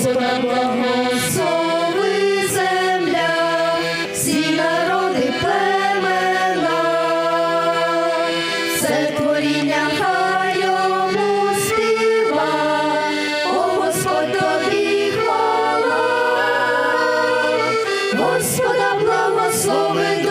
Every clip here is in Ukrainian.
Господа благослови земля, всі народи племена, все творіння хай йому о Господь тобі хвала, Господа благослови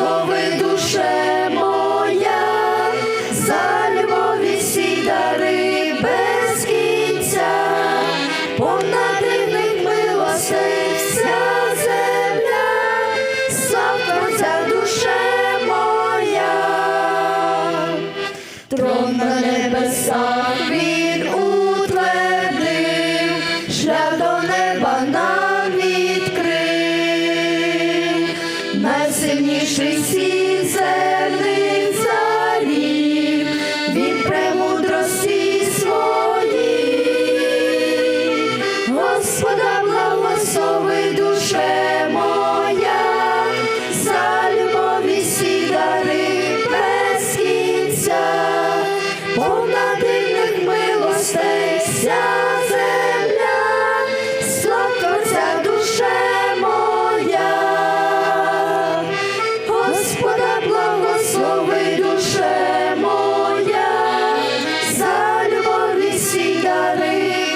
благослови душе моя, за любові всі дари без кінця, повна дивних земля, Славка душе моя, трон на найсильніший всіх земних царів, він премудрості своїй, Господа благослови душе моя.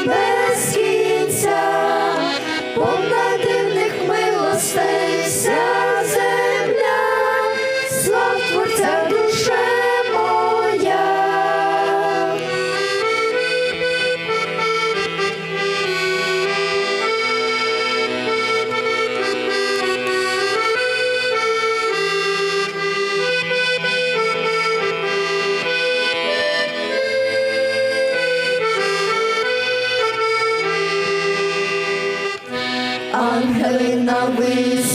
baby. глинами.